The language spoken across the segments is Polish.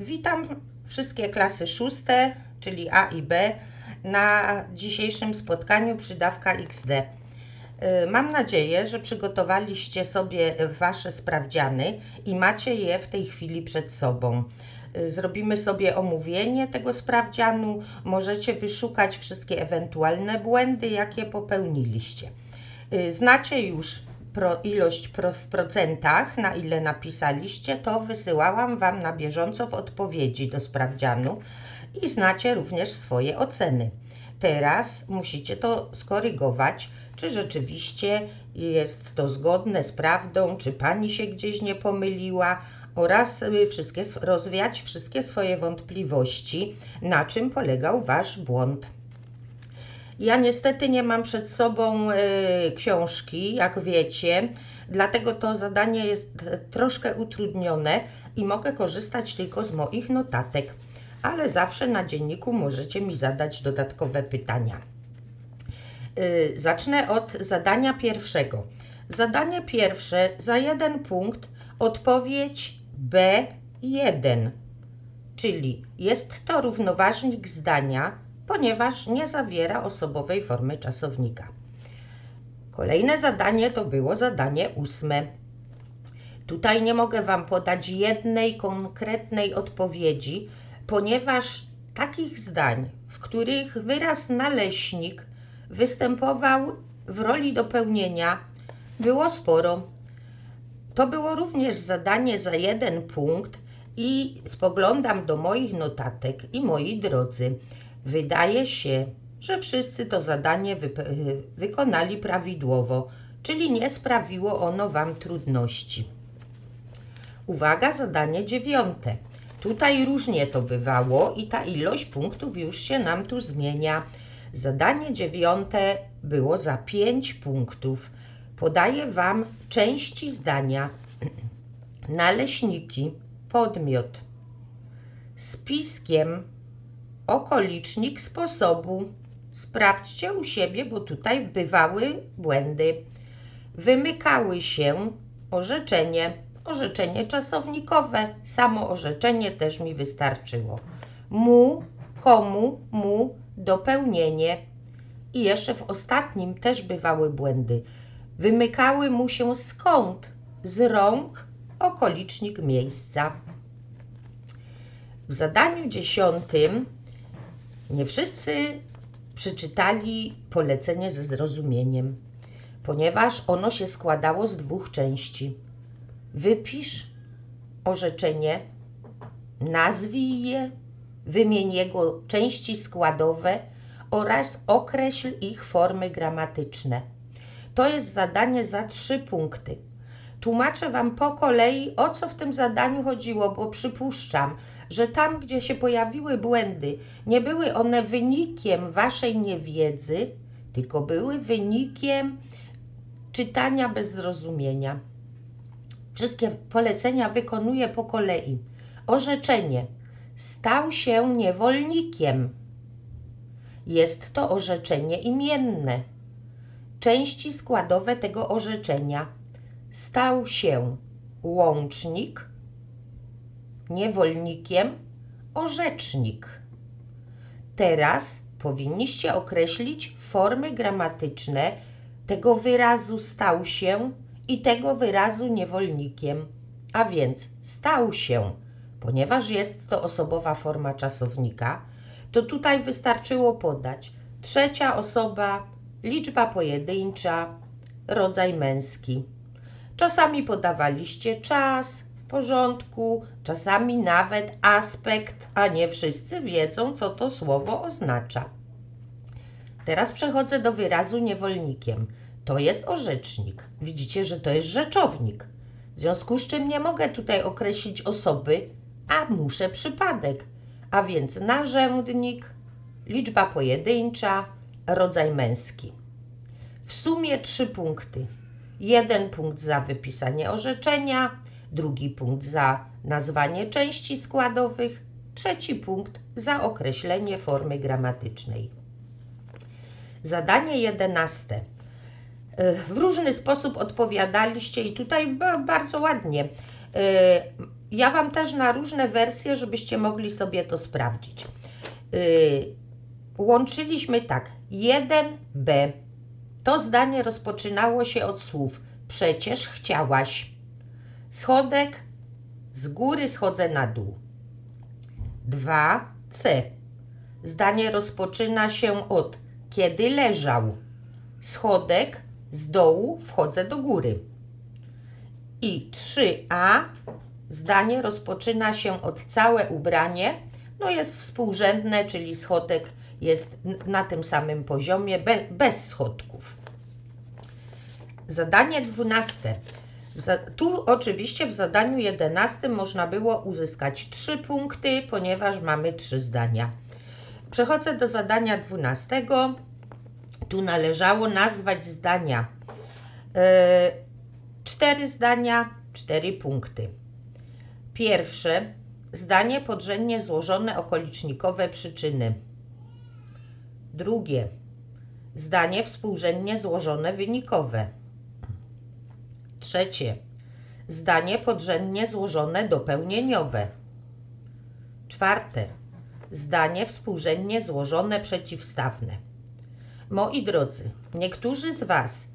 Witam wszystkie klasy szóste, czyli A i B, na dzisiejszym spotkaniu przydawka XD. Y, Mam nadzieję, że przygotowaliście sobie Wasze sprawdziany i macie je w tej chwili przed sobą. Y, Zrobimy sobie omówienie tego sprawdzianu. Możecie wyszukać wszystkie ewentualne błędy, jakie popełniliście. Y, Znacie już pro, ilość pro, w procentach, na ile napisaliście, to wysyłałam Wam na bieżąco w odpowiedzi do sprawdzianu i znacie również swoje oceny. Teraz musicie to skorygować, czy rzeczywiście jest to zgodne z prawdą, czy Pani się gdzieś nie pomyliła oraz y, wszystkie, rozwiać wszystkie swoje wątpliwości, na czym polegał Wasz błąd. Ja niestety nie mam przed sobą y, książki, jak wiecie, dlatego to zadanie jest troszkę utrudnione i mogę korzystać tylko z moich notatek, ale zawsze na dzienniku możecie mi zadać dodatkowe pytania. Y, zacznę od zadania pierwszego. Zadanie pierwsze za jeden punkt odpowiedź B1, czyli jest to równoważnik zdania, ponieważ nie zawiera osobowej formy czasownika. Kolejne zadanie to było zadanie ósme. Tutaj nie mogę Wam podać jednej konkretnej odpowiedzi, ponieważ takich zdań, w których wyraz naleśnik występował w roli dopełnienia, było sporo. To było również zadanie za jeden punkt i spoglądam do moich notatek i moi drodzy, wydaje się, że wszyscy to zadanie wykonali prawidłowo, czyli nie sprawiło ono Wam trudności. Uwaga, zadanie dziewiąte. Tutaj różnie to bywało i ta ilość punktów już się nam tu zmienia. Zadanie dziewiąte było za 5 punktów. Podaję Wam części zdania. Naleśniki, podmiot. Spiskiem, okolicznik sposobu. Sprawdźcie u siebie, bo tutaj bywały błędy. Wymykały się orzeczenie, orzeczenie czasownikowe. Samo orzeczenie też mi wystarczyło. Mu, komu, mu, dopełnienie. I jeszcze w ostatnim też bywały błędy. Wymykały mu się skąd? Z rąk, okolicznik miejsca. W zadaniu dziesiątym nie wszyscy przeczytali polecenie ze zrozumieniem, ponieważ ono się składało z dwóch części. Wypisz orzeczenie, nazwij je, wymień jego części składowe oraz określ ich formy gramatyczne. To jest zadanie za trzy punkty. Tłumaczę Wam po kolei, o co w tym zadaniu chodziło, bo przypuszczam, że tam, gdzie się pojawiły błędy, nie były one wynikiem Waszej niewiedzy, tylko były wynikiem czytania bez zrozumienia. Wszystkie polecenia wykonuję po kolei. Orzeczenie. Stał się niewolnikiem. Jest to orzeczenie imienne. Części składowe tego orzeczenia. Stał się łącznik, niewolnikiem, orzecznik. Teraz powinniście określić formy gramatyczne tego wyrazu stał się i tego wyrazu niewolnikiem. A więc stał się, ponieważ jest to osobowa forma czasownika, to tutaj wystarczyło podać trzecia osoba, liczba pojedyncza, rodzaj męski. Czasami podawaliście czas, porządku, czasami nawet aspekt, a nie wszyscy wiedzą, co to słowo oznacza. Teraz przechodzę do wyrazu niewolnikiem. To jest orzecznik. Widzicie, że to jest rzeczownik. W związku z czym nie mogę tutaj określić osoby, a muszę przypadek. A więc narzędnik, liczba pojedyncza, rodzaj męski. W sumie trzy punkty. Jeden punkt za wypisanie orzeczenia, drugi punkt za nazwanie części składowych, trzeci punkt za określenie formy gramatycznej. Zadanie jedenaste. W różny sposób odpowiadaliście i tutaj ba- bardzo ładnie. ja Wam też na różne wersje, żebyście mogli sobie to sprawdzić. Yy, łączyliśmy tak. 1b. To zdanie rozpoczynało się od słów przecież chciałaś. Schodek z góry schodzę na dół. 2c. Zdanie rozpoczyna się od kiedy leżał. Schodek z dołu wchodzę do góry. I 3a. Zdanie rozpoczyna się od całe ubranie. No jest współrzędne, czyli schodek jest na tym samym poziomie, bez schodków. Zadanie dwunaste. Tu oczywiście w zadaniu jedenastym można było uzyskać 3 punkty, ponieważ mamy trzy zdania. Przechodzę do zadania dwunastego. Tu należało nazwać zdania. E, cztery zdania, cztery punkty. Pierwsze zdanie podrzędnie złożone okolicznikowe przyczyny. Drugie zdanie współrzędnie złożone wynikowe. Trzecie zdanie podrzędnie złożone dopełnieniowe. Czwarte zdanie współrzędnie złożone przeciwstawne. Moi drodzy, niektórzy z Was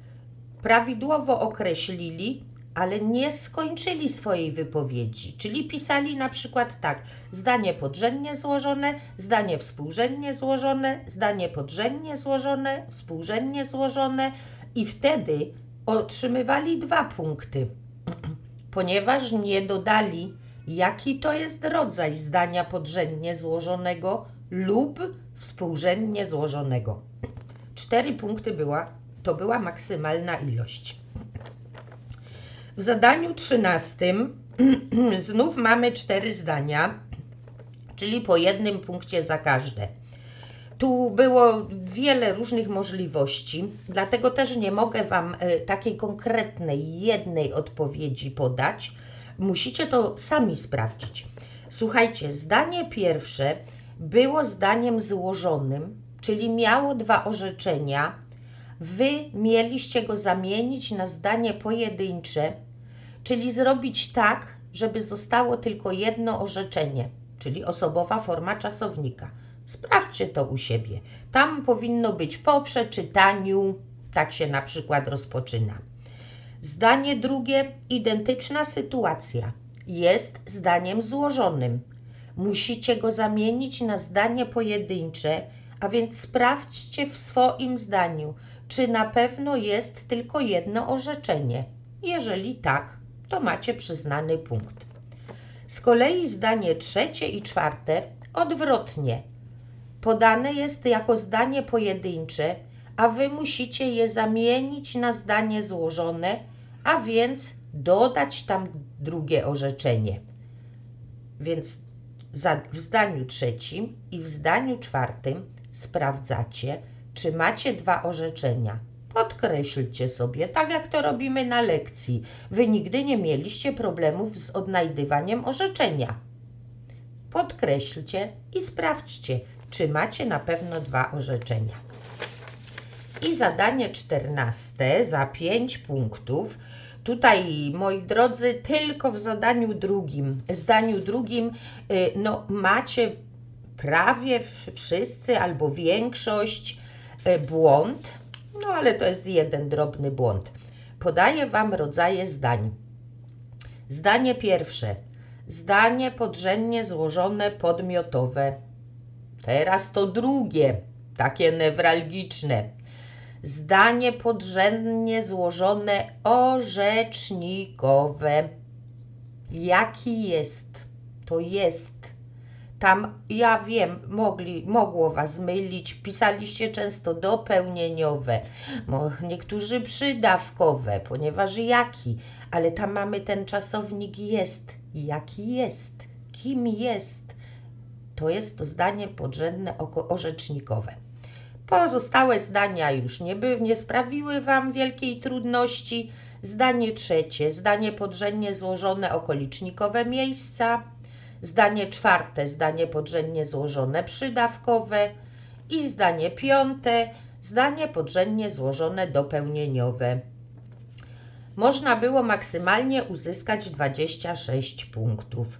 prawidłowo określili, ale nie skończyli swojej wypowiedzi, czyli pisali na przykład tak: zdanie podrzędnie złożone, zdanie współrzędnie złożone, zdanie podrzędnie złożone, współrzędnie złożone i wtedy otrzymywali dwa punkty, ponieważ nie dodali, jaki to jest rodzaj zdania podrzędnie złożonego lub współrzędnie złożonego. Cztery punkty była, to była maksymalna ilość. W zadaniu trzynastym znów mamy cztery zdania, czyli po jednym punkcie za każde. Tu było wiele różnych możliwości, dlatego też nie mogę Wam e, takiej konkretnej, jednej odpowiedzi podać. Musicie to sami sprawdzić. Słuchajcie, zdanie pierwsze było zdaniem złożonym, czyli miało dwa orzeczenia. Wy mieliście go zamienić na zdanie pojedyncze, czyli zrobić tak, żeby zostało tylko jedno orzeczenie, czyli osobowa forma czasownika. Sprawdźcie to u siebie. Tam powinno być po przeczytaniu, tak się na przykład rozpoczyna. Zdanie drugie, identyczna sytuacja, jest zdaniem złożonym. Musicie go zamienić na zdanie pojedyncze, a więc sprawdźcie w swoim zdaniu, czy na pewno jest tylko jedno orzeczenie. Jeżeli tak, to macie przyznany punkt. Z kolei zdanie trzecie i czwarte odwrotnie podane jest jako zdanie pojedyncze, a wy musicie je zamienić na zdanie złożone, a więc dodać tam drugie orzeczenie. Więc w zdaniu trzecim i w zdaniu czwartym sprawdzacie, czy macie dwa orzeczenia. Podkreślcie sobie, tak jak to robimy na lekcji. Wy nigdy nie mieliście problemów z odnajdywaniem orzeczenia. Podkreślcie i sprawdźcie, czy macie na pewno dwa orzeczenia. I zadanie czternaste za pięć punktów. Tutaj, moi drodzy, tylko w zadaniu drugim, zdaniu drugim, y, no macie prawie wszyscy albo większość y, błąd, no ale to jest jeden drobny błąd. Podaję Wam rodzaje zdań. Zdanie pierwsze. Zdanie podrzędnie złożone podmiotowe. Teraz to drugie, takie newralgiczne. Zdanie podrzędnie złożone orzecznikowe. Jaki jest? To jest. Tam, ja wiem, mogli, mogło Was mylić, pisaliście często dopełnieniowe, niektórzy przydawkowe, ponieważ jaki, ale tam mamy ten czasownik jest. Jaki jest? Kim jest? To jest to zdanie podrzędne orzecznikowe. Pozostałe zdania już nie, by, nie sprawiły Wam wielkiej trudności. Zdanie trzecie, zdanie podrzędnie złożone okolicznikowe miejsca. Zdanie czwarte, zdanie podrzędnie złożone przydawkowe. I zdanie piąte, zdanie podrzędnie złożone dopełnieniowe. można było maksymalnie uzyskać 26 punktów.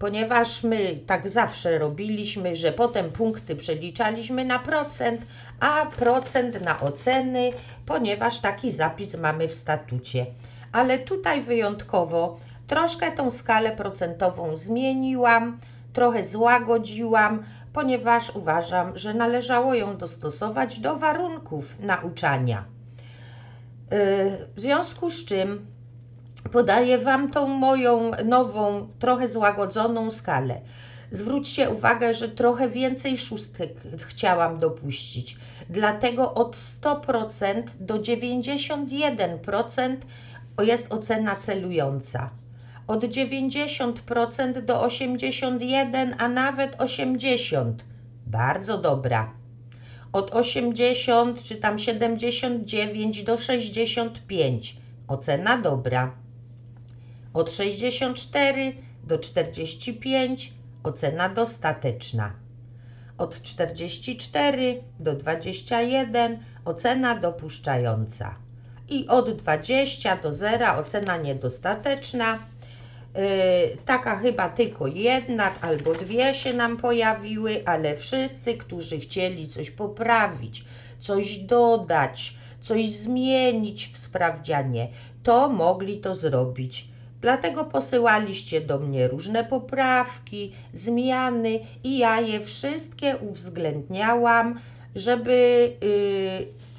Ponieważ my tak zawsze robiliśmy, że potem punkty przeliczaliśmy na procent, a procent na oceny, ponieważ taki zapis mamy w statucie. Ale tutaj wyjątkowo troszkę tą skalę procentową zmieniłam, trochę złagodziłam, ponieważ uważam, że należało ją dostosować do warunków nauczania. Y, w związku z czym podaję Wam tą moją nową, trochę złagodzoną skalę. Zwróćcie uwagę, że trochę więcej szóstek chciałam dopuścić. Dlatego od 100% do 91% jest ocena celująca. Od 90% do 81, a nawet 80. Bardzo dobra od 80 czy tam 79 do 65 ocena dobra. Od 64 do 45 ocena dostateczna. Od 44 do 21 ocena dopuszczająca. I od 20 do 0 ocena niedostateczna Yy, taka chyba tylko jedna albo dwie się nam pojawiły, ale wszyscy, którzy chcieli coś poprawić, coś dodać, coś zmienić w sprawdzianie, to mogli to zrobić. Dlatego posyłaliście do mnie różne poprawki, zmiany i ja je wszystkie uwzględniałam, żeby yy,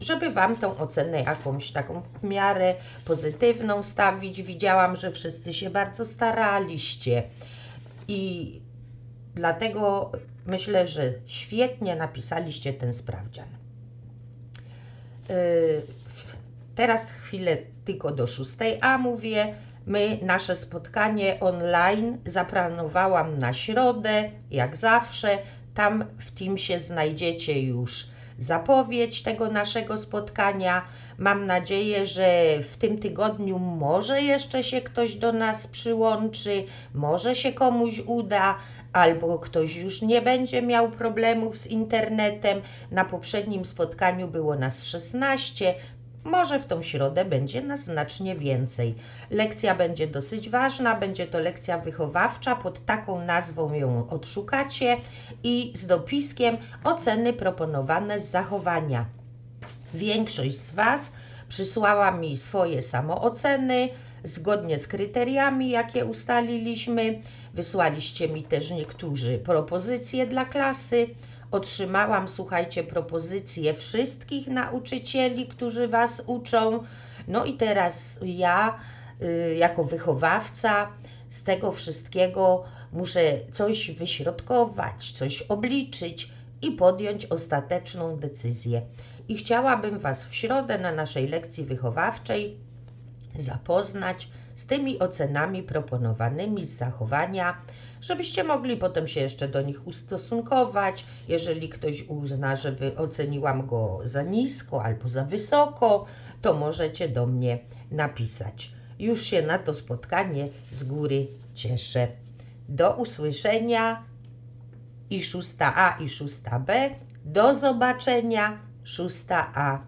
żeby Wam tą ocenę jakąś taką w miarę pozytywną stawić. Widziałam, że wszyscy się bardzo staraliście i dlatego myślę, że świetnie napisaliście ten sprawdzian. Yy, teraz chwilę tylko do szóstej, a mówię, my nasze spotkanie online zaplanowałam na środę, jak zawsze. Tam w Teamsie znajdziecie już zapowiedź tego naszego spotkania. Mam nadzieję, że w tym tygodniu może jeszcze się ktoś do nas przyłączy, może się komuś uda, albo ktoś już nie będzie miał problemów z internetem. Na poprzednim spotkaniu było nas 16, może w tą środę będzie nas znacznie więcej. Lekcja będzie dosyć ważna, będzie to lekcja wychowawcza, pod taką nazwą ją odszukacie i z dopiskiem oceny proponowane z zachowania. Większość z Was przysłała mi swoje samooceny zgodnie z kryteriami, jakie ustaliliśmy. Wysłaliście mi też niektórzy propozycje dla klasy. Otrzymałam, słuchajcie, propozycje wszystkich nauczycieli, którzy Was uczą. No i teraz ja, y, jako wychowawca, z tego wszystkiego muszę coś wyśrodkować, coś obliczyć i podjąć ostateczną decyzję. I chciałabym Was w środę na naszej lekcji wychowawczej zapoznać z tymi ocenami proponowanymi z zachowania żebyście mogli potem się jeszcze do nich ustosunkować. Jeżeli ktoś uzna, że oceniłam go za nisko albo za wysoko, to możecie do mnie napisać. Już się na to spotkanie z góry cieszę. Do usłyszenia i 6a i 6b. Do zobaczenia 6a.